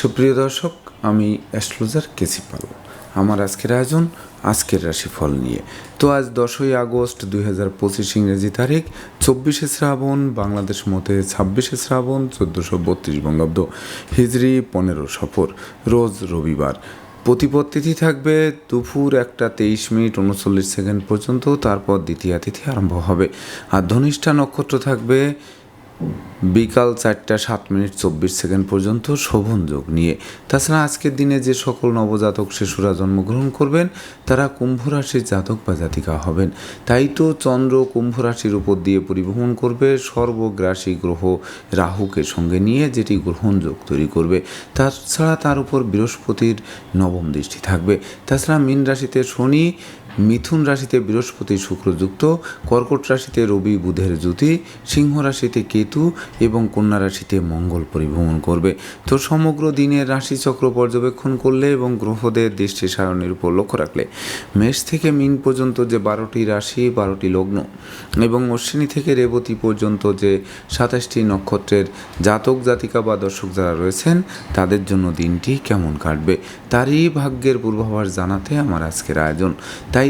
সুপ্রিয় দর্শক, আমি অ্যাস্ট্রোলজার কেসি পাল। আমার আজকের আয়োজন, আজকের রাশিফল নিয়ে। তো আজ দশই আগস্ট দুই হাজার পঁচিশ ইংরেজি তারিখ, চব্বিশে শ্রাবণ, বাংলাদেশ মতে ছাব্বিশে শ্রাবণ, চোদ্দোশো বত্রিশ বঙ্গাব্দ। হিজড়ি পনেরো সফর, রোজ রবিবার। প্রতিপদ তিথি থাকবে দুপুর একটা তেইশ মিনিট উনচল্লিশ সেকেন্ড পর্যন্ত, তারপর দ্বিতীয় তিথি আরম্ভ হবে। আর ধনিষ্ঠা নক্ষত্র থাকবে বিকাল চারটা সাত মিনিট চব্বিশ সেকেন্ড পর্যন্ত শোভন যোগ নিয়ে। তাছাড়া আজকের দিনে যে সকল নবজাতক শিশুরা জন্মগ্রহণ করবেন, তারা কুম্ভ রাশির জাতক বা জাতিকা হবেন। তাই তো চন্দ্র কুম্ভ রাশির উপর দিয়ে পরিভ্রমণ করবে। সর্বগ্রাসী গ্রহ রাহুকে সঙ্গে নিয়ে যেটি গ্রহণ যোগ তৈরি করবে। তাছাড়া তার উপর বৃহস্পতির নবম দৃষ্টি থাকবে। তাছাড়া মীন রাশিতে শনি মিথুন রাশিতে বৃহস্পতি শুক্রযুক্ত কর্কট রাশিতে রবি বুধের জ্যোতি, সিংহ রাশিতে কেতু এবং কন্যা রাশিতে মঙ্গল পরিভ্রমণ করবে। তো সমগ্র দিনের রাশিচক্র পর্যবেক্ষণ করলে এবং গ্রহদের দৃষ্টি সারণের উপর লক্ষ্য রাখলে মেষ থেকে মিন পর্যন্ত যে বারোটি রাশি, বারোটি লগ্ন এবং অশ্বিনী থেকে রেবতী পর্যন্ত যে সাতাশটি নক্ষত্রের জাতক, জাতিকা বা দর্শক যারা রয়েছেন, তাদের জন্য দিনটি কেমন কাটবে, তারই ভাগ্যের পূর্বাভাস জানাতে আমার আজকের আয়োজন। তাই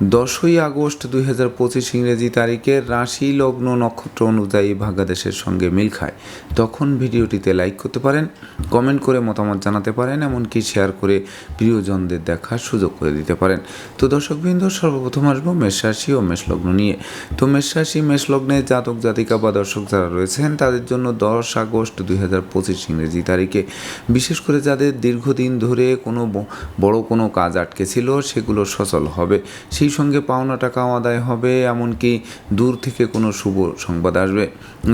দশই আগস্ট দুই হাজার পঁচিশ ইংরেজি তারিখে রাশি লগ্ন নক্ষত্র অনুযায়ী ভাগ্যাদেশের সঙ্গে মিল খায়। তখন ভিডিওটিতে লাইক করতে পারেন কমেন্ট করে মতামত জানাতে পারেন, এমনকি শেয়ার করে প্রিয়জনদের দেখার সুযোগ করে দিতে পারেন। তো দর্শকবৃন্দ, সর্বপ্রথম আসব মেষ রাশি ও মেষলগ্ন নিয়ে। তো মেষ মেষলগ্নে জাতক, জাতিকা বা দর্শক যারা রয়েছেন, তাদের জন্য দশ আগস্ট দুই হাজার পঁচিশ ইংরেজি তারিখে, বিশেষ করে যাদের দীর্ঘদিন ধরে কোনো বড় কোনো কাজ আটকে ছিল, সেগুলো সচল হবে। সেই সঙ্গে পাওনা টাকাও আদায় হবে, এমনকি দূর থেকে কোনো শুভ সংবাদ আসবে।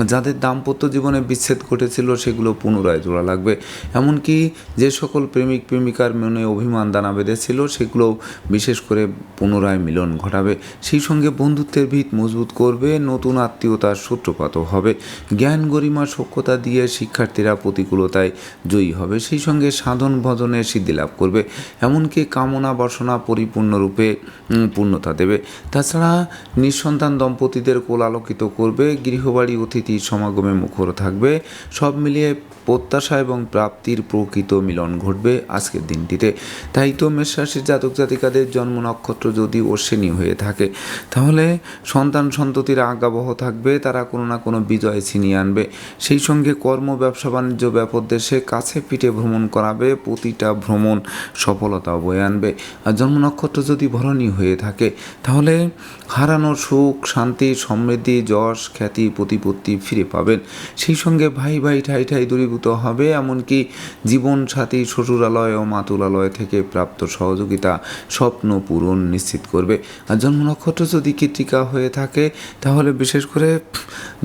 যাদের দাম্পত্য জীবনে বিচ্ছেদ ঘটেছিল, সেগুলো পুনরায় জোড়া লাগবে। এমনকি যে সকল প্রেমিক প্রেমিকার মনে অভিমান দানা বেঁধেছিল সেগুলো বিশেষ করে পুনরায় মিলন ঘটাবে। সেই সঙ্গে বন্ধুত্বের ভিত মজবুত করবে, নতুন আত্মীয়তার সূত্রপাতও হবে। জ্ঞান গরিমা সক্ষতা দিয়ে শিক্ষার্থীরা প্রতিকূলতায় জয়ী হবে। সেই সঙ্গে সাধন ভজনে সিদ্ধি লাভ করবে। এমনকি কামনা বাসনা পরিপূর্ণরূপে পূর্ণতা দেবে। তাছাড়া নিঃসন্তান দম্পতিদের কোল আলোকিত করবে, গৃহবাড়ি অতিথি সমাগমে মুখর থাকবে, সব মিলিয়ে প্রত্যাশা এবং প্রাপ্তির প্রকৃত মিলন ঘটবে আজকের দিনটিতে। তাই তো মেষরাশির জাতক জাতিকাদের জন্ম নক্ষত্র যদি অশ্বিনী হয়ে থাকে, তাহলে সন্তান সন্ততির আজ্ঞাবহ থাকবে, তারা কোনো না কোনো বিজয় ছিনিয়ে আনবে। সেই সঙ্গে কর্ম, ব্যবসা, বাণিজ্য, ব্যাপক দেশে কাছে পিঠে ভ্রমণ করাবে, প্রতিটা ভ্রমণ সফলতা বয়ে আনবে। আর জন্ম নক্ষত্র যদি ভরণী হয়ে থাকে তাহলে হারানো সুখ, শান্তি, সমৃদ্ধি, যশ, খ্যাতি, প্রতিপত্তি ফিরে পাবেন। সেই সঙ্গে ভাই ভাই ঠাই ঠাই দূরীভূত হবে, এমনকি জীবন সাথী শ্বশুরালয় ও মাতুলালয় থেকে প্রাপ্ত সহযোগিতা স্বপ্ন পূরণ নিশ্চিত করবে। আর জন্ম নক্ষত্র যদি কৃতিকা হয়ে থাকে, তাহলে বিশেষ করে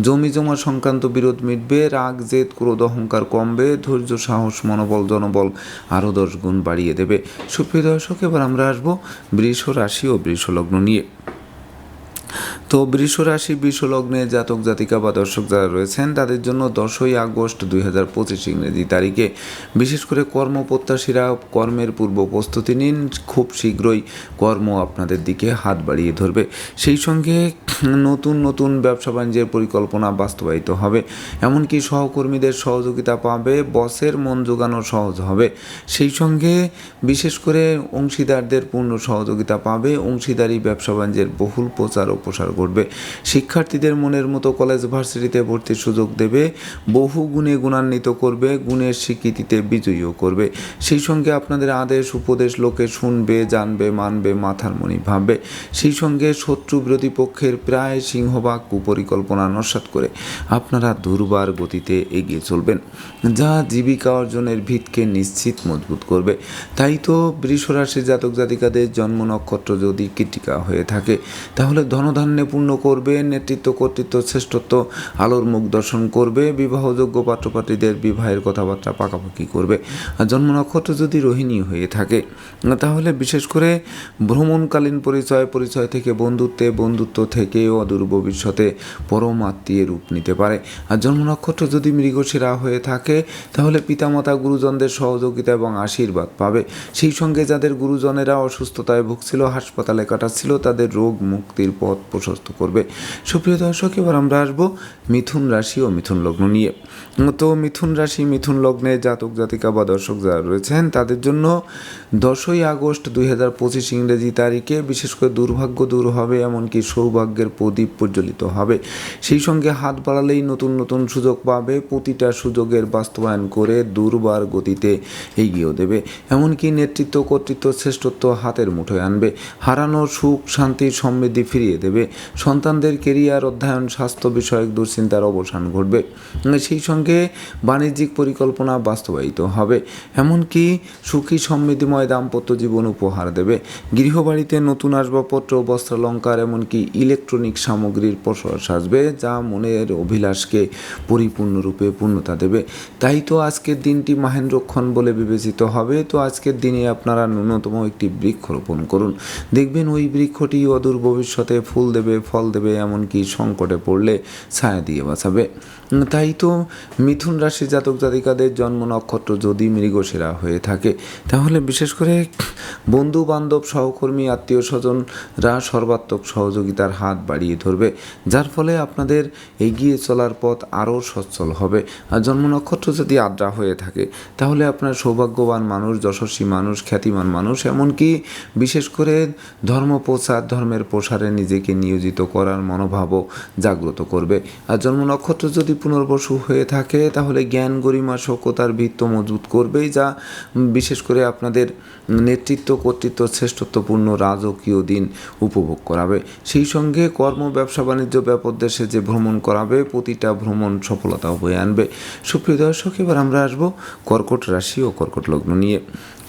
জমি জমা সংক্রান্ত বিরোধ মিটবে, রাগ, জেদ, ক্রোধ, অহংকার কমবে, ধৈর্য, সাহস, মনোবল, জনবল আরও দশ গুণ বাড়িয়ে দেবে। সুপ্রিয় দর্শক, এবার আমরা আসব বৃষ রাশি ও বৃষ লগ্ন নিয়ে। তো বৃষ রাশি বৃষ লগ্নে জাতক, জাতিকা বা দর্শক যারা রয়েছেন, তাদের জন্য দশই আগস্ট দুই হাজার পঁচিশ ইংরেজি তারিখে বিশেষ করে কর্মপ্রত্যাশীরা কর্মের পূর্ব প্রস্তুতি নিন। খুব শীঘ্রই কর্ম আপনাদের দিকে হাত বাড়িয়ে ধরবে। সেই সঙ্গে নতুন নতুন ব্যবসা বাণিজ্যের পরিকল্পনা বাস্তবায়িত হবে। এমনকি সহকর্মীদের সহযোগিতা পাবে, বসের মন জোগানো সহজ হবে। সেই সঙ্গে বিশেষ করে অংশীদারদের পূর্ণ সহযোগিতা পাবে, অংশীদারি ব্যবসা বাণিজ্যের বহুল প্রচার ও প্রসার ঘটবে। শিক্ষার্থীদের মনের মতো কলেজ ভার্সিটিতে ভর্তির সুযোগ দেবে, বহু গুণে গুণান্বিত করবে, গুণের স্বীকৃতিতে বিজয়ীও করবে। সেই সঙ্গে আপনাদের আদেশ, উপদেশ লোকে শুনবে, জানবে, মানবে, মাথার মনি ভাববে। সেই সঙ্গে শত্রু বিরোধী পক্ষের প্রায় সিংহভাগ কুপরিকল্পনা নস্বাত করে আপনারা দুর্বার গতিতে এগিয়ে চলবেন, যা জীবিকা অর্জনের ভিতকে নিশ্চিত মজবুত করবে। তাই তো বৃষরাশি জাতক জাতিকাদের জন্ম নক্ষত্র যদি কৃতিকা হয়ে থাকে, তাহলে ধনধান্যে পূর্ণ করবে, নেতৃত্ব, কর্তৃত্ব, শ্রেষ্ঠত্ব, আলোর মুখ দর্শন করবে, বিবাহযোগ্য পাত্রপাত্রীদের বিবাহের কথাবার্তা পাকাপাকি করবে। আর জন্ম নক্ষত্র যদি রোহিণী হয়ে থাকে, তাহলে বিশেষ করে ভ্রমণকালীন পরিচয় পরিচয় থেকে বন্ধুত্বে, বন্ধুত্ব থেকে অদূর ভবিষ্যতে পরম আত্মীয় রূপ নিতে পারে। আর জন্ম নক্ষত্র যদি মৃগশিরা হয়ে থাকে, তাহলে পিতামাতা গুরুজনদের সহযোগিতা এবং আশীর্বাদ পাবে। সেই সঙ্গে যাদের গুরুজনেরা অসুস্থতায় ভুগছিল, হাসপাতালে কাটাচ্ছিল, তাদের রোগ মুক্তির পথ প্রশস্ত করবে। সুপ্রিয় দর্শক, এবার আমরা আসব মিথুন রাশি ও মিথুন লগ্ন নিয়ে। তো মিথুন রাশি, মিথুন লগ্নে জাতক, জাতিকা বা দর্শক যারা রয়েছেন, তাদের জন্য দশই আগস্ট দুই হাজার পঁচিশ ইংরেজি তারিখে বিশেষ করে দুর্ভাগ্য দূর হবে, এমনকি সৌভাগ্যের প্রদীপ প্রজ্বলিত হবে। সেই সঙ্গে হাত বাড়ালেই নতুন নতুন সুযোগ পাবে। প্রতিটা সুযোগের বাস্তবায়ন করে দুর্বার গতিতে এগিয়েও দেবে। এমনকি নেতৃত্ব, কর্তৃত্ব, শ্রেষ্ঠত্ব হাতের মুঠোয় আনবে। হারানো সুখ, শান্তি, সমৃদ্ধি ফিরিয়ে দেবে। সন্তানদের কেরিয়ার, অধ্যয়ন, স্বাস্থ্য বিষয়ক দুশ্চিন্তার অবসান ঘটবে। সেই সঙ্গে বাণিজ্যিক পরিকল্পনা বাস্তবায়িত হবে। এমনকি সুখী সমৃদ্ধিময় দাম্পত্য জীবন উপহার দেবে। গৃহবাড়িতে নতুন আসবাবপত্র, বস্ত্রালঙ্কার, এমনকি ইলেকট্রনিক সামগ্রীর প্রসার সাজবে, যা মনের অভিলাষকে পরিপূর্ণরূপে পূর্ণতা দেবে। তাই তো আজকের দিনটি মাহেন্দ্রক্ষণ বলে বিবেচিত হবে। তো আজকের দিনে আপনারা ন্যূনতম একটি বৃক্ষ রোপণ করুন। দেখবেন ওই বৃক্ষটি অদূর ভবিষ্যতে ফুল দেবে, ফল দেবে, এমনকি সংকটে পড়লে ছায়া দিয়ে বাঁচাবে। তাই তো মিথুন রাশি জাতক জাতিকাদের জন্ম নক্ষত্র যদি মৃগশিরা হয়ে থাকে, তাহলে বিশেষ করে বন্ধু বান্ধব সহকর্মী, আত্মীয় স্বজনরা সর্বাত্মক সহযোগিতার হাত বাড়িয়ে ধরবে, যার ফলে আপনাদের এগিয়ে চলার পথ আরও সচ্ছল হবে। আর জন্ম নক্ষত্র যদি আদ্রা হয়ে থাকে, তাহলে আপনার সৌভাগ্যবান মানুষ, যশস্বী মানুষ, খ্যাতিমান মানুষ, এমনকি বিশেষ করে ধর্ম প্রচার ধর্মের প্রসারে নিজেকে নিয়োজিত করার মনোভাবও জাগ্রত করবে। আর জন্ম নক্ষত্র যদি পুনর্বসু হয়ে থাকে, তাহলে জ্ঞান গরিমা শোকতার ভিত্ত মজবুত করবেই, যা বিশেষ করে আপনাদের নেতৃত্ব, কর্তৃত্ব, শ্রেষ্ঠত্বপূর্ণ রাজকীয় দিন উপভোগ করাবে। সেই সঙ্গে কর্ম, ব্যবসা, বাণিজ্য, ব্যাপক দেশে যে ভ্রমণ করাবে, প্রতিটা ভ্রমণ সফলতা বয়ে আনবে। সুপ্রিয় দর্শক, এবার আমরা আসব কর্কট রাশি ও কর্কট লগ্ন নিয়ে।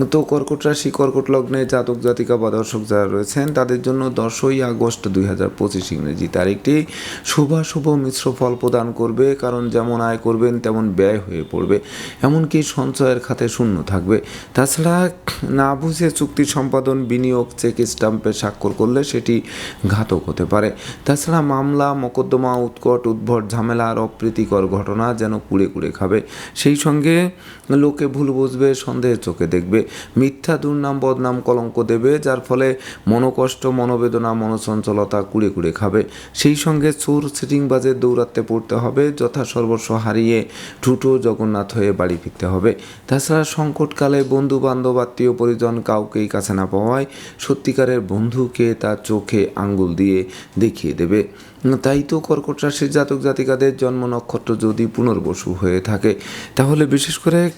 তো কর্কট রাশি, কর্কট লগ্নে জাতক, জাতিকা বা দর্শক যারা রয়েছেন, তাদের জন্য দশই আগস্ট দুই হাজার পঁচিশ ইংরেজি তারিখটি শুভাশুভ মিশ্র ফল প্রদান করবে। কারণ যেমন আয় করবেন, তেমন ব্যয় হয়ে পড়বে। এমনকি সঞ্চয়ের খাতে শূন্য থাকবে। তাছাড়া না বুঝে চুক্তি সম্পাদন, বিনিয়োগ, চেক স্টাম্পে স্বাক্ষর করলে সেটি ঘাতক হতে পারে। তাছাড়া মামলা, মোকদ্দমা, উৎকট, উদ্ভট, ঝামেলা আর অপ্রীতিকর ঘটনা যেন কুড়ে কুড়ে খাবে। সেই সঙ্গে লোকে ভুল বুঝবে সন্দেহের চোখে দেখবে। মিথ্যা দুর্নাম, বদনাম, কলঙ্ক দেবে, যার ফলে মনোকষ্ট, মনোবেদনা, মনোচঞ্চলতা কুড়ে কুড়ে খাবে। সেই সঙ্গে চোর সিটিংবাজের দৌরাত্মে পড়তে হবে, যথা সর্বস্ব হারিয়ে ঠুটো জগন্নাথ হয়ে বাড়ি ফিরতে হবে। তাছাড়া সংকটকালে বন্ধু বান্ধব আত্মীয়, পরিজন কাউকেই কাছে না পাওয়ায় সত্যিকারের বন্ধুকে তার চোখে আঙ্গুল দিয়ে দেখিয়ে দেবে। তাই তো কর্কট রাশির জাতক জাতিকাদের জন্ম নক্ষত্র যদি পুনর্বসু হয়ে থাকে, তাহলে বিশেষ করে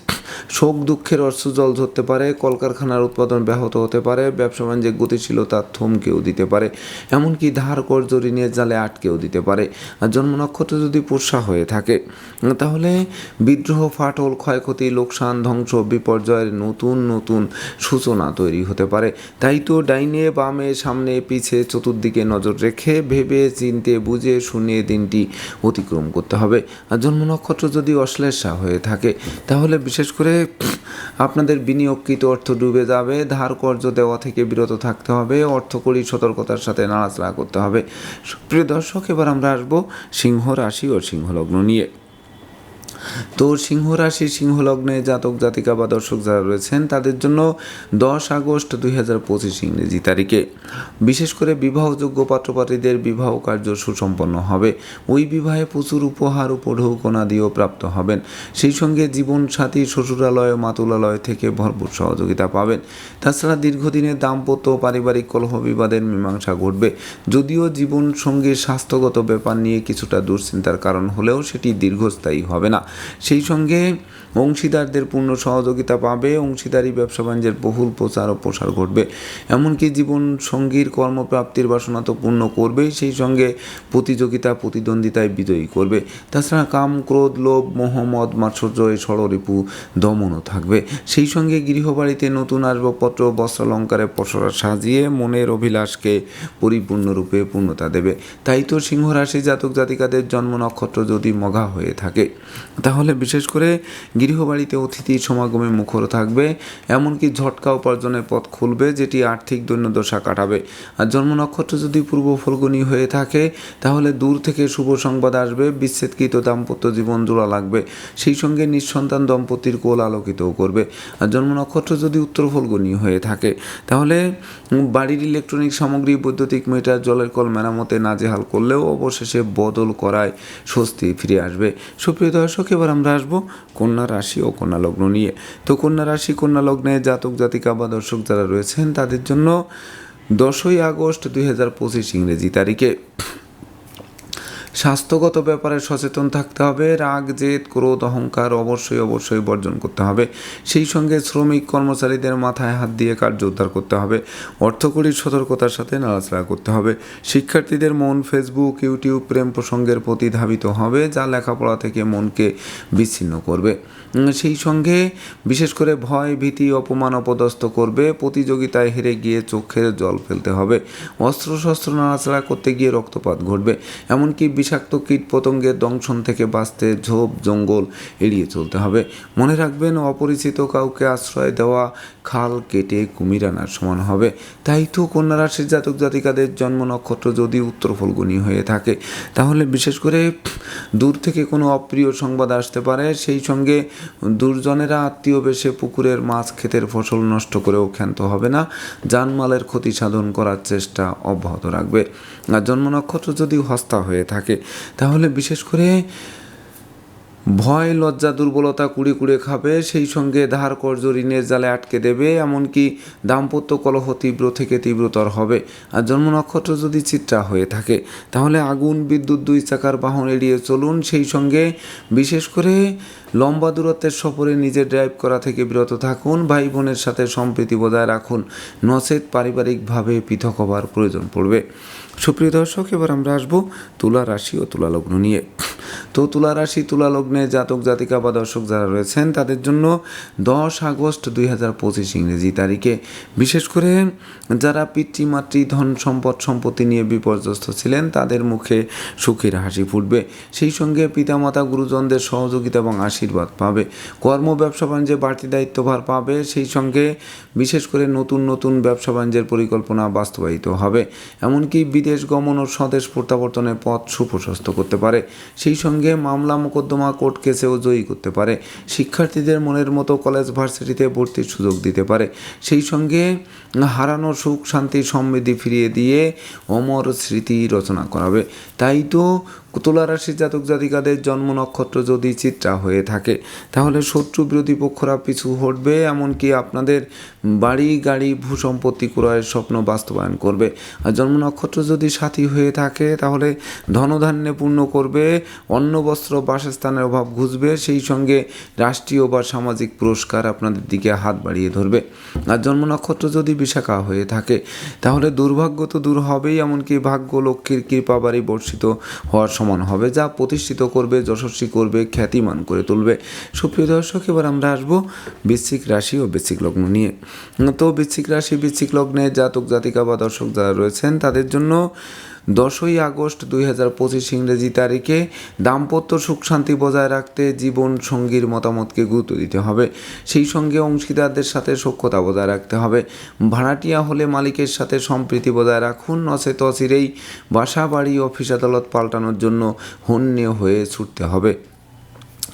শোক, দুঃখের অর্থ জল ধরতে পারে, কলকারখানার উৎপাদন ব্যাহত হতে পারে, ব্যবসা বাণিজ্যের গতিশীলতা থমকেও দিতে পারে, এমনকি ধার কর্জ ঋণের জালে আটকেও দিতে পারে। আর জন্ম নক্ষত্র যদি পোষা হয়ে থাকে, তাহলে বিদ্রোহ, ফাটল, ক্ষয়ক্ষতি, লোকসান, ধ্বংস, বিপর্যয়ের নতুন নতুন সূচনা তৈরি হতে পারে। তাই তো ডাইনে, বামে, সামনে, পিছে, চতুর্দিকে নজর রেখে ভেবে চিনতে বুঝে শুনে দিনটি অতিক্রম করতে হবে। আর জন্ম নক্ষত্র যদি অশ্লেষা হয়ে থাকে, তাহলে বিশেষ করে আপনাদের বিনিয়োগকৃত অর্থ ডুবে যাবে, ধার কর্য দেওয়া থেকে বিরত থাকতে হবে অর্থকরী সতর্কতার সাথে নাড়াচাড়া করতে হবে। প্রিয় দর্শক, এবার আমরা আসব সিংহ রাশি ও সিংহলগ্ন নিয়ে। তো সিংহ রাশি সিংহ লগ্নে জাতক, জাতিকা বা দর্শক যারা রয়েছেন, তাদের জন্য দশ আগস্ট দুই হাজার পঁচিশ ইংরেজি তারিখে। বিশেষ করে বিবাহযোগ্য পাত্রপাত্রীদের বিবাহ কার্য সুসম্পন্ন হবে। ওই বিবাহে প্রচুর উপহার উপঢৌকনা দিয়েও প্রাপ্ত হবেন। সেই সঙ্গে জীবনসাথী, শ্বশুরালয়, মাতুলালয় থেকে ভরপুর সহযোগিতা পাবেন। তাছাড়া দীর্ঘদিনের দাম্পত্য পারিবারিক কলহ বিবাদের মীমাংসা ঘটবে। যদিও জীবন সঙ্গীর স্বাস্থ্যগত ব্যাপার নিয়ে কিছুটা দুশ্চিন্তার কারণ হলেও সেটি দীর্ঘস্থায়ী হবে না। সেই সঙ্গে অংশীদারদের পূর্ণ সহযোগিতা পাবে, অংশীদারি, ব্যবসা বাণিজ্যের বহুল প্রচার ও প্রসার ঘটবে। এমনকি জীবন সঙ্গীর কর্মপ্রাপ্তির বাসনা তো পূর্ণ করবেই সেই সঙ্গে প্রতিযোগিতা, প্রতিদ্বন্দ্বিতায় বিজয়ী করবে। তাছাড়া কাম, ক্রোধ, লোভ, মোহ, মদ, মাৎসর্য ষড়রিপু দমনও থাকবে। সেই সঙ্গে গৃহবাড়িতে নতুন আসবাবপত্র, বস্ত্রালঙ্কারে পসরা সাজিয়ে মনের অভিলাষকে পরিপূর্ণরূপে পূর্ণতা দেবে। তাই তো সিংহরাশি জাতক জাতিকাদের জন্ম নক্ষত্র যদি মঘা হয়ে থাকে। তাহলে বিশেষ করে গৃহবাড়িতে অতিথির সমাগমে মুখর থাকবে, এমনকি ঝটকা উপার্জনের পথ খুলবে যেটি আর্থিক দৈন্যদশা কাটাবে। আর জন্ম নক্ষত্র যদি পূর্ব ফলগুনি হয়ে থাকে, তাহলে দূর থেকে শুভ সংবাদ আসবে, বিচ্ছেদকৃত দাম্পত্য জীবন জোড়া লাগবে, সেই সঙ্গে নিঃসন্তান দম্পতির কোল আলোকিতও করবে। আর জন্ম নক্ষত্র যদি উত্তর ফলগুনি হয়ে থাকে, তাহলে বাড়ির ইলেকট্রনিক সামগ্রী, বৈদ্যুতিক মিটার, জলের কল মেরামতে নাজেহাল করলেও অবশেষে বদল করায় স্বস্তি ফিরে আসবে। সুপ্রিয় দর্শক এবার আমরা আসব কন্যা রাশি ও কন্যা লগ্ন নিয়ে। তো কন্যা রাশি, কন্যা লগ্নে জাতক, জাতিকা বা দর্শক যারা রয়েছেন, তাদের জন্য দশই আগস্ট দুই হাজার পঁচিশ ইংরেজি তারিখে। স্বাস্থ্যগত ব্যাপারে সচেতন থাকতে হবে, রাগ, জেদ, ক্রোধ, অহংকার অবশ্যই অবশ্যই বর্জন করতে হবে। সেই সঙ্গে শ্রমিক কর্মচারীদের মাথায় হাত দিয়ে কার্য উদ্ধার করতে হবে। অর্থকরীর সতর্কতার সাথে নাড়াচাড়া করতে হবে। শিক্ষার্থীদের মন ফেসবুক ইউটিউব প্রেম প্রসঙ্গের প্রতি ধাবিত হবে, যা লেখাপড়া থেকে মনকে বিচ্ছিন্ন করবে। সেই সঙ্গে বিশেষ করে ভয়, ভীতি, অপমান, অপদস্থ করবে, প্রতিযোগিতায় হেরে গিয়ে চোখের জল ফেলতে হবে। অস্ত্র শস্ত্র নাড়াচাড়া করতে গিয়ে রক্তপাত ঘটবে। এমনকি বিষাক্ত কীট পতঙ্গের দংশন থেকে বাঁচতে ঝোপ, জঙ্গল এড়িয়ে চলতে হবে। মনে রাখবেন, অপরিচিত কাউকে আশ্রয় দেওয়া খাল কেটে কুমির আনার সমান হবে। তাই তো কন্যা রাশির জাতক জাতিকাদের জন্ম নক্ষত্র যদি উত্তর ফলগুনি হয়ে থাকে, তাহলে বিশেষ করে দূর থেকে কোনো অপ্রিয় সংবাদ আসতে পারে। সেই সঙ্গে দুর্জনেরা আত্মীয় বেশে পুকুরের মাছ ক্ষেতের ফসল নষ্ট করেও ক্ষান্ত হবে না। জানমালের ক্ষতি সাধন করার চেষ্টা অব্যাহত রাখবে। আর জন্ম নক্ষত্র যদি হস্তা হয়ে থাকে, তাহলে বিশেষ করে ভয়, লজ্জা, দুর্বলতা কুড়ে কুড়ে খাবে, সেই সঙ্গে ধার, কর্জ, ঋণের জালে আটকে দেবে, এমনকি দাম্পত্য কলহ তীব্র থেকে তীব্রতর হবে। আর জন্ম নক্ষত্র যদি চিত্রা হয়ে থাকে, তাহলে আগুন, বিদ্যুৎ, দুই চাকার বাহন এড়িয়ে চলুন। সেই সঙ্গে বিশেষ করে লম্বা দূরত্বের সফরে নিজে ড্রাইভ করা থেকে বিরত থাকুন ভাই বোনের সাথে সম্প্রীতি বজায় রাখুন। নচেত পারিবারিকভাবে পৃথক হবার প্রয়োজন পড়বে। সুপ্রিয় দর্শক, এবার আমরা আসব তুলা রাশি ও তুলা লগ্ন নিয়ে। তো তুলা রাশি, তুলা লগ্নে জাতক জাতিকা বা দর্শক যারা রয়েছেন তাদের জন্য দশ আগস্ট দুই হাজার পঁচিশ ইংরেজি তারিখে বিশেষ করে যারা পিতৃমাতৃ ধন সম্পদ সম্পত্তি নিয়ে বিপর্যস্ত ছিলেন তাদের মুখে সুখের হাসি ফুটবে সেই সঙ্গে পিতামাতা গুরুজনদের সহযোগিতা এবং আশীর্বাদ পাবে কর্ম ব্যবসা বাণিজ্যে বাড়তি দায়িত্বভার পাবে সেই সঙ্গে বিশেষ করে নতুন নতুন ব্যবসা বাণিজ্যের পরিকল্পনা বাস্তবায়িত হবে এমনকি বিদেশ গমন ও স্বদেশ প্রত্যাবর্তনের পথ সুপ্রশস্ত করতে পারে সেই সঙ্গে মামলা মোকদ্দমা কোর্ট কেসেও জয়ী করতে পারে। শিক্ষার্থীদের মনের মতো কলেজ ভার্সিটিতে ভর্তির সুযোগ দিতে পারে। সেই সঙ্গে হারানো সুখ, শান্তি, সমৃদ্ধি ফিরিয়ে দিয়ে অমর স্মৃতি রচনা করাবে। তাই তো তুলা রাশির জাতক জাতিকাদের জন্ম নক্ষত্র যদি চিত্রা হয়ে থাকে, তাহলে শত্রু বিরোধী পক্ষরা পিছু হটবে, এমনকি আপনাদের বাড়ি, গাড়ি ভূসম্পত্তি ক্রয়ের স্বপ্ন বাস্তবায়ন করবে। আর জন্ম নক্ষত্র যদি সাথী হয়ে থাকে, তাহলে ধনধান্যে পূর্ণ করবে, অন্ন, বস্ত্র, বাসস্থানের অভাব ঘুষবে সেই সঙ্গে রাষ্ট্রীয় বা সামাজিক পুরস্কার আপনাদের দিকে হাত বাড়িয়ে ধরবে। আর জন্ম নক্ষত্র যদি বিশাখা হয়ে থাকে, তাহলে দুর্ভাগ্য তো দূর হবেই, এমনকি ভাগ্য লক্ষ্মীর কৃপাবারই বর্ষিত হওয়ার সমান হবে, যা প্রতিষ্ঠিত করবে, যশস্বী করবে, খ্যাতিমান করে তুলবে। সুপ্রিয় দর্শক, এবার আমরা আসব বৃশ্চিক রাশি ও বৃশ্চিক লগ্ন নিয়ে। তো বৃশ্চিক রাশি, বৃশ্চিক লগ্নে জাতক জাতিকা বা দর্শক যারা রয়েছেন, তাদের জন্য দশই আগস্ট দুই হাজার পঁচিশ ইংরেজি তারিখে দাম্পত্য সুখ শান্তি বজায় রাখতে জীবন সঙ্গীর মতামতকে গুরুত্ব দিতে হবে। সেই সঙ্গে অংশীদারদের সাথে সক্ষতা বজায় রাখতে হবে। ভাড়াটিয়া হলে মালিকের সাথে সম্প্রীতি বজায় রাখুন নচেত অচিরেই বাসা বাড়ি অফিস আদালত পাল্টানোর জন্য হন্যে হয়ে ছুটতে হবে।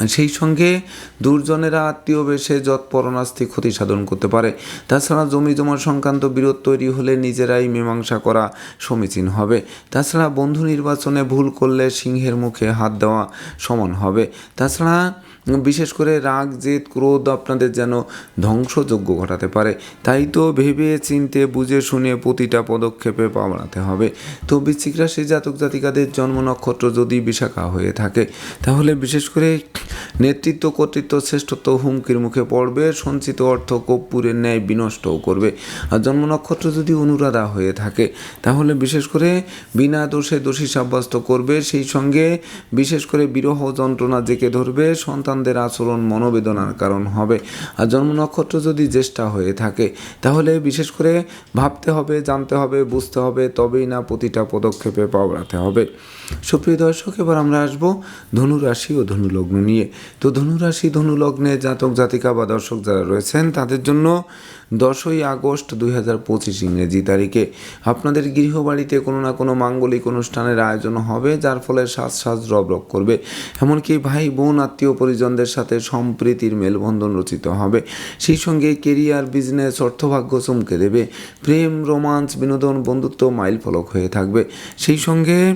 সেই সঙ্গে দুর্জনেরা আত্মীয় বেশে যৎপরণাস্তি ক্ষতি সাধন করতে পারে। তাছাড়া জমি জমা সংক্রান্ত বিরোধ তৈরি হলে নিজেরাই মীমাংসা করা সমীচীন হবে। তাছাড়া বন্ধু নির্বাচনে ভুল করলে সিংহের মুখে হাত দেওয়া সমান হবে। তাছাড়া বিশেষ করে রাগ, জেদ, ক্রোধ আপনাদের যেন ধ্বংসযোগ্য ঘটাতে পারে। তাই তো ভেবে, চিনতে, বুঝে, শুনে প্রতিটা পদক্ষেপে পা বাড়াতে হবে। তো বৃশ্চিক রাশি জাতক জাতিকাদের জন্ম নক্ষত্র যদি বিশাখা হয়ে থাকে, তাহলে বিশেষ করে নেতৃত্ব, কর্তৃত্ব, শ্রেষ্ঠত্ব হুমকির মুখে পড়বে, সঞ্চিত অর্থ কর্পূরের ন্যায় বিনষ্টও করবে। আর জন্ম নক্ষত্র যদি অনুরাধা হয়ে থাকে, তাহলে বিশেষ করে বিনা দোষে দোষী সাব্যস্ত করবে। সেই সঙ্গে বিশেষ করে বিরহ যন্ত্রণা জেকে ধরবে সন্তানদের আচরণ মনোবেদনার কারণ হবে। আর জন্ম নক্ষত্র যদি জ্যেষ্ঠা হয়ে থাকে, তাহলে বিশেষ করে ভাবতে হবে, জানতে হবে, বুঝতে হবে, তবেই না প্রতিটা পদক্ষেপে পাওড়াতে হবে। সুপ্রিয় দর্শক, এবার আমরা আসব ধনুরাশি ও ধনুলগ্ন নিয়ে। তো ধনুরাশি, ধনুলগ্নে জাতক জাতিকা বা দর্শক যারা রয়েছেন, তাদের জন্য দশই আগস্ট দুই হাজার পঁচিশ ইংরেজি তারিখে। আপনাদের গৃহবাড়িতে কোনো না কোনো মাঙ্গলিক অনুষ্ঠানের আয়োজন হবে, যার ফলে সাজ সাজ রবরক করবে। এমনকি ভাই, বোন, আত্মীয় পরিজনদের সাথে সম্প্রীতির মেলবন্ধন রচিত হবে। সেই সঙ্গে কেরিয়ার, বিজনেস, অর্থভাগ্য চমকে দেবে। প্রেম, রোমান্স, বিনোদন, বন্ধুত্ব মাইল ফলক হয়ে থাকবে। সেই সঙ্গে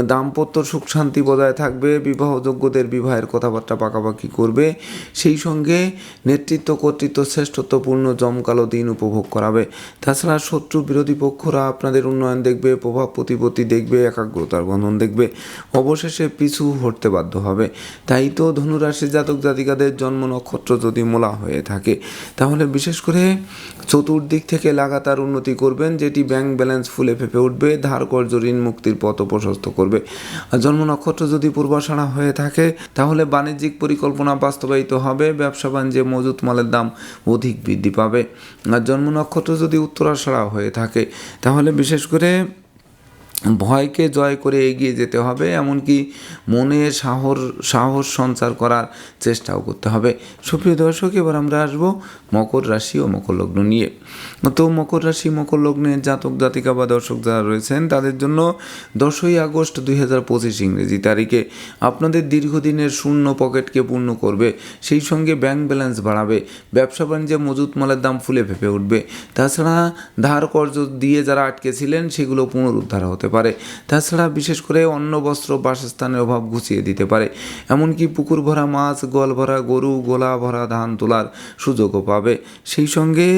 দাম্পত্য সুখ শান্তি বজায় থাকবে, বিবাহযোগ্যদের বিবাহের কথাবার্তা পাকাপাকি করবে, সেই সঙ্গে নেতৃত্ব, কর্তৃত্ব, শ্রেষ্ঠত্বপূর্ণ জমকালো দিন উপভোগ করাবে। তাছাড়া শত্রু বিরোধী পক্ষরা আপনাদের উন্নয়ন দেখবে, প্রভাব প্রতিপত্তি দেখবে, একাগ্রতার বন্ধন দেখবে, অবশেষে পিছু হটতে বাধ্য হবে। তাই তো ধনুরাশি জাতক জাতিকাদের জন্ম নক্ষত্র যদি মোলা হয়ে থাকে, তাহলে বিশেষ করে চতুর্দিক থেকে লাগাতার উন্নতি করবেন, যেটি ব্যাংক ব্যালেন্স ফুলে ফেপে উঠবে ধার কর্য ঋণ মুক্তির পথ প্রশস্ত করবে। আর জন্ম নক্ষত্র যদি পূর্বাশাড়া হয়ে থাকে, তাহলে বাণিজ্যিক পরিকল্পনা বাস্তবায়িত হবে, ব্যবসা বাণিজ্যে মজুত মালের দাম অধিক বৃদ্ধি পাবে। আর জন্ম নক্ষত্র যদি উত্তরাশাড়া হয়ে থাকে, তাহলে বিশেষ করে ভয়কে জয় করে এগিয়ে যেতে হবে, এমনকি মনে সাহর, সাহস সঞ্চার করার চেষ্টাও করতে হবে। সুপ্রিয় দর্শক, এবার আমরা আসব মকর রাশি ও মকর লগ্ন নিয়ে। তো মকর রাশি, মকর লগ্নের জাতক, জাতিকা বা দর্শক যারা রয়েছেন, তাদের জন্য দশই আগস্ট দুই হাজার পঁচিশ ইংরেজি তারিখে আপনাদের দীর্ঘদিনের শূন্য পকেটকে পূর্ণ করবে, সেই সঙ্গে ব্যাংক ব্যালেন্স বাড়াবে, ব্যবসা বাণিজ্যে মজুত মালের দাম ফুলে ফেপে উঠবে। তাছাড়া ধার কর্জ দিয়ে যারা আটকে ছিলেন, সেগুলো পুনরুদ্ধার হতে পারে। তাছাড়া বিশেষ করে অন্ন, বস্ত্র, বাসস্থানের অভাব ঘুচিয়ে দিতে পারে। এমনকি পুকুর ভরা মাছ, গোয়াল ভরা গরু, গোলা ভরা ধান তোলার সুযোগও পাবে। সেই সঙ্গে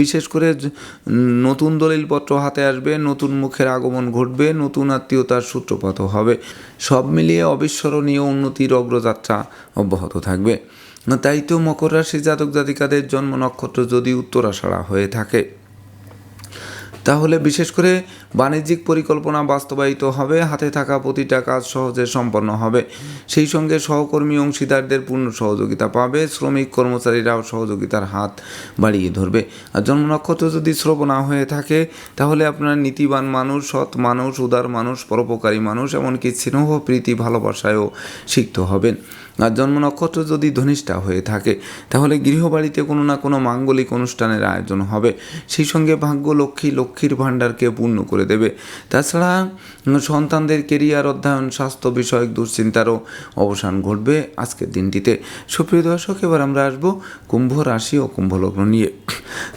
বিশেষ করে নতুন দলিলপত্র হাতে আসবে, নতুন মুখের আগমন ঘটবে, নতুন আত্মীয়তার সূত্রপাত হবে। সব মিলিয়ে অবিস্মরণীয় উন্নতির অগ্রযাত্রা অব্যাহত থাকবে। তাই তো মকর রাশি জাতক জাতিকাদের জন্ম নক্ষত্র যদি উত্তরাষাড়া হয়ে থাকে। তাহলে বিশেষ করে বাণিজ্যিক পরিকল্পনা বাস্তবায়িত হবে, হাতে থাকা প্রতিটা কাজ সহজে সম্পন্ন হবে। সেই সঙ্গে সহকর্মী অংশীদারদের পূর্ণ সহযোগিতা পাবে, শ্রমিক কর্মচারীরাও সহযোগিতার হাত বাড়িয়ে ধরবে। আর জন্ম নক্ষত্র যদি শ্রবণা হয়ে থাকে, তাহলে আপনার নীতিবান মানুষ, সৎ মানুষ, উদার মানুষ, পরোপকারী মানুষ, এমনকি স্নেহ, প্রীতি, ভালোবাসায়ও সিক্ত হবেন। আর জন্ম নক্ষত্র যদি ধনিষ্ঠা হয়ে থাকে, তাহলে গৃহবাড়িতে কোনো না কোনো মাঙ্গলিক অনুষ্ঠানের আয়োজন হবে। সেই সঙ্গে ভাগ্য লক্ষ্মী লক্ষ্মীর ভাণ্ডারকে পূর্ণ করে দেবে। তাছাড়া সন্তানদের কেরিয়ার অধ্যয়ন, স্বাস্থ্য বিষয়ক দুশ্চিন্তারও অবসান ঘটবে আজকের দিনটিতে। সুপ্রিয় দর্শক, এবার আমরা আসব কুম্ভ রাশি ও কুম্ভ লগ্ন নিয়ে।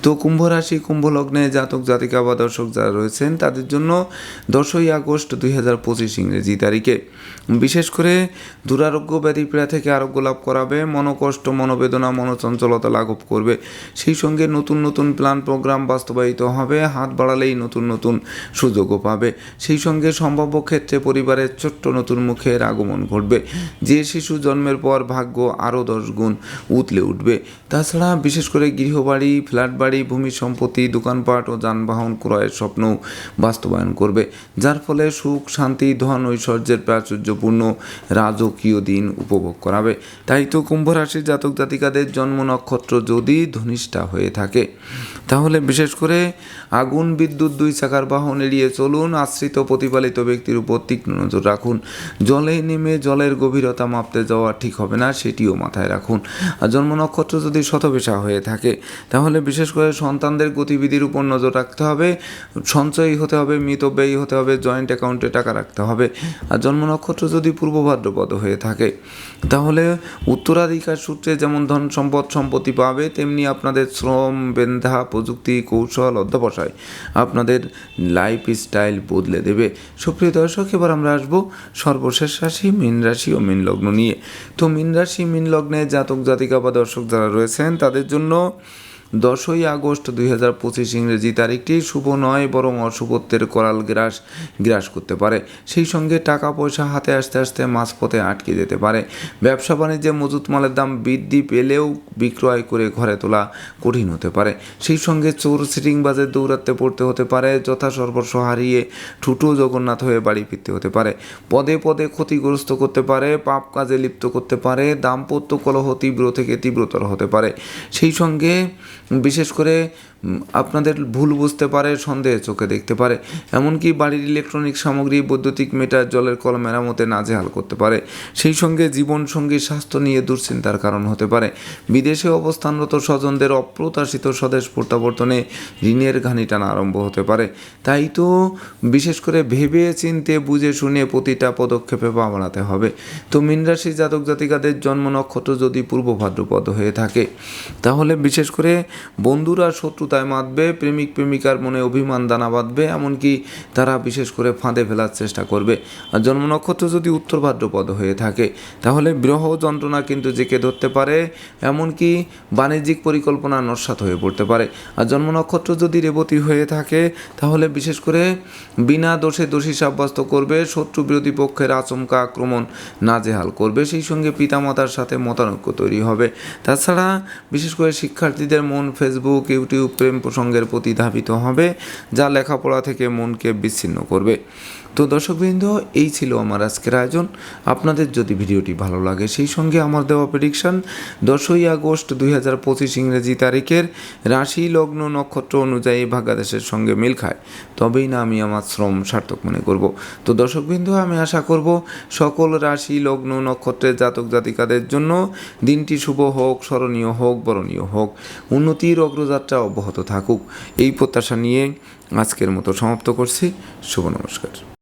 তো কুম্ভ রাশি কুম্ভ লগ্নে জাতক, জাতিকা বা দর্শক যারা রয়েছেন, তাদের জন্য দশই আগস্ট দুই হাজার পঁচিশ ইংরেজি তারিখে। বিশেষ করে দুরারোগ্য ব্যাধি পীড়া থেকে আরোগ্য লাভ করাবে, মনোকষ্ট, মনোবেদনা, মনোচঞ্চলতা লাঘব করবে। সেই সঙ্গে নতুন নতুন প্ল্যান প্রোগ্রাম বাস্তবায়িত হবে, হাত বাড়ালেই নতুন নতুন সুযোগও পাবে। সেই সঙ্গে সম্ভাব্য ক্ষেত্রে পরিবারের ছোট্ট নতুন মুখের আগমন ঘটবে। যে শিশু জন্মের পর ভাগ্য আরও দশ গুণ উতলে উঠবে। তাছাড়া বিশেষ করে গৃহবাড়ি ফ্ল্যাট বাড়ি ভূমি সম্পত্তি, দোকানপাট ও যানবাহন ক্রয়ের স্বপ্ন বাস্তবায়ন করবে। যার ফলে সুখ, শান্তি, ধন, ঐশ্বর্যের প্রাচুর্যপূর্ণ রাজকীয় দিন উপভোগ করাবে। তাই তো কুম্ভ রাশির জাতক জাতিকাদের জন্ম নক্ষত্র যদি ধনিষ্ঠা হয়ে থাকে, তাহলে বিশেষ করে আগুন, বিদ্যুৎ, দুই চাকার বাহন এড়িয়ে চলুন। আশ্রিত প্রতিপালিত ব্যক্তির উপর তীক্ষ্ণ নজর রাখুন। জলে নেমে জলের গভীরতা মাপতে যাওয়া ঠিক হবে না, সেটিও মাথায় রাখুন। আর জন্ম নক্ষত্র যদি শতবেশা হয়ে থাকে, তাহলে বিশেষ করে সন্তানদের গতিবিধির উপর নজর রাখতে হবে। সঞ্চয়ী হতে হবে মিতব্যয়ী হতে হবে, জয়েন্ট অ্যাকাউন্টে টাকা রাখতে হবে। আর জন্ম নক্ষত্র যদি পূর্ব ভাদ্রপদ হয়ে থাকে তাহলে উত্তরাধিকার সূত্রে যেমন ধন সম্পদ সম্পত্তি পাবে, তেমনি আপনাদের শ্রম, বেন্ধা, প্রযুক্তি, কৌশল, অধ্যাবসায় আপনাদের লাইফ স্টাইল বদলে দেবে। সুপ্রিয় দর্শক, এবার আমরা আসব সর্বশেষ রাশি, মীন রাশি ও মীন লগ্ন নিয়ে। তো মীন রাশি, মীন লগ্নে জাতক জাতিকা বা দর্শক যারা রয়েছেন, তাদের জন্য দশই আগস্ট দুই হাজার পঁচিশ ইংরেজি তারিখটি শুভ নয়, বরং অশুভত্বের করাল গ্রাস গ্রাস করতে পারে। সেই সঙ্গে টাকা পয়সা হাতে আসতে আসতে মাঝপথে আটকে যেতে পারে। ব্যবসা বাণিজ্যে মজুত মালের দাম বৃদ্ধি পেলেও বিক্রয় করে ঘরে তোলা কঠিন হতে পারে। সেই সঙ্গে চোর সিটিংবাজের দৌরাত্মে পড়তে হতে পারে, যথা সর্বস্ব হারিয়ে ঠুটো জগন্নাথ হয়ে বাড়ি ফিরতে হতে পারে। পদে পদে ক্ষতিগ্রস্ত করতে পারে, পাপ কাজে লিপ্ত করতে পারে, দাম্পত্য কলহ তীব্র থেকে তীব্রতর হতে পারে। সেই সঙ্গে বিশেষ করে আপনাদের ভুল বুঝতে পারে, সন্দেহে চোখে দেখতে পারে। এমনকি বাড়ির ইলেকট্রনিক সামগ্রী, বৈদ্যুতিক মিটার জলের কল মেরামতে নাজেহাল করতে পারে। সেই সঙ্গে জীবন সঙ্গী স্বাস্থ্য নিয়ে দুশ্চিন্তার কারণ হতে পারে। বিদেশে অবস্থানরত স্বজনদের অপ্রত্যাশিত স্বদেশ প্রত্যাবর্তনে ঋণের ঘানি টানা আরম্ভ হতে পারে। তাই তো বিশেষ করে ভেবে, চিনতে, বুঝে, শুনে প্রতিটা পদক্ষেপে পা বাড়াতে হবে। তো মীন রাশি জাতক জাতিকাদের জন্ম নক্ষত্র যদি পূর্ব ভাদ্রপদ হয়ে থাকে, তাহলে বিশেষ করে বন্ধুরা শত্রুতায় মাতবে, প্রেমিক প্রেমিকার মনে অভিমান দানা বাঁধবে, এমনকি তারা বিশেষ করে ফাঁদে ফেলার চেষ্টা করবে। আর জন্ম নক্ষত্র যদি উত্তর ভাদ্রপদ হয়ে থাকে, তাহলে বিরহ যন্ত্রণা কিন্তু জেকে ধরতে পারে, এমনকি বাণিজ্যিক পরিকল্পনা নস্বাত হয়ে পড়তে পারে। আর জন্ম নক্ষত্র যদি রেবতী হয়ে থাকে, তাহলে বিশেষ করে বিনা দোষে দোষী সাব্যস্ত করবে, শত্রু বিরোধী পক্ষের আচমকা আক্রমণ নাজেহাল করবে, সেই সঙ্গে পিতামাতার সাথে মতানৈক্য তৈরি হবে। তাছাড়া বিশেষ করে শিক্ষার্থীদের মন ফেসবুক ইউটিউব প্রেম প্রসঙ্গের প্রতি ধাবিত হবে, যা লেখাপড়া থেকে মনকে বিচ্ছিন্ন করবে। তো দর্শকবৃন্দ, এই ছিল আমার আজকের আয়োজন। আপনাদের যদি ভিডিওটি ভালো লাগে, সেই সঙ্গে আমার দেওয়া প্রেডিকশন দশই আগস্ট দুই হাজার পঁচিশ ইংরেজি তারিখের রাশি লগ্ন নক্ষত্র অনুযায়ী ভাগ্যাদেশের সঙ্গে মিল খায়। তবেই না আমি আমার শ্রম সার্থক মনে করব। তো দর্শকবৃন্দ, আমি আশা করব সকল রাশি লগ্ন নক্ষত্রের জাতক জাতিকাদের জন্য দিনটি শুভ হোক, স্মরণীয় হোক, বরণীয় হোক। উন্নতির অগ্রযাত্রা অব্যাহত থাকুক। এই প্রত্যাশা নিয়ে আজকের মতো সমাপ্ত করছি। শুভ নমস্কার।